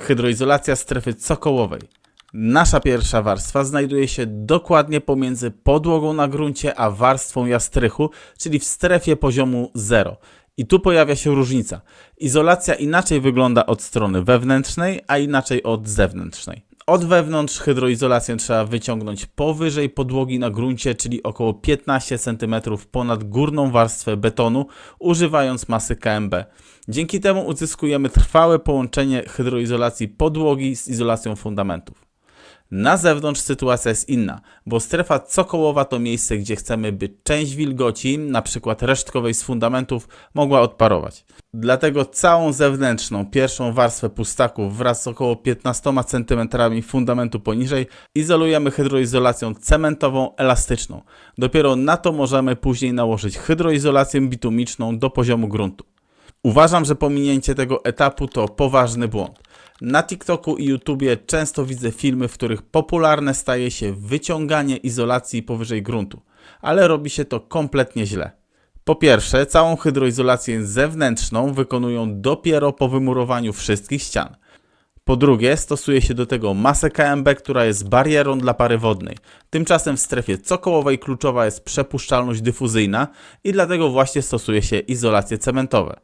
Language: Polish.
Hydroizolacja strefy cokołowej. Nasza pierwsza warstwa znajduje się dokładnie pomiędzy podłogą na gruncie a warstwą jastrychu, czyli w strefie poziomu 0. I tu pojawia się różnica. Izolacja inaczej wygląda od strony wewnętrznej, a inaczej od zewnętrznej. Od wewnątrz hydroizolację trzeba wyciągnąć powyżej podłogi na gruncie, czyli około 15 cm ponad górną warstwę betonu, używając masy KMB. Dzięki temu uzyskujemy trwałe połączenie hydroizolacji podłogi z izolacją fundamentów. Na zewnątrz sytuacja jest inna, bo strefa cokołowa to miejsce, gdzie chcemy, by część wilgoci, np. resztkowej z fundamentów, mogła odparować. Dlatego całą zewnętrzną, pierwszą warstwę pustaków wraz z około 15 cm fundamentu poniżej izolujemy hydroizolacją cementową elastyczną. Dopiero na to możemy później nałożyć hydroizolację bitumiczną do poziomu gruntu. Uważam, że pominięcie tego etapu to poważny błąd. Na TikToku i YouTubie często widzę filmy, w których popularne staje się wyciąganie izolacji powyżej gruntu, ale robi się to kompletnie źle. Po pierwsze, całą hydroizolację zewnętrzną wykonują dopiero po wymurowaniu wszystkich ścian. Po drugie, stosuje się do tego masę KMB, która jest barierą dla pary wodnej. Tymczasem w strefie cokołowej kluczowa jest przepuszczalność dyfuzyjna i dlatego właśnie stosuje się izolacje cementowe.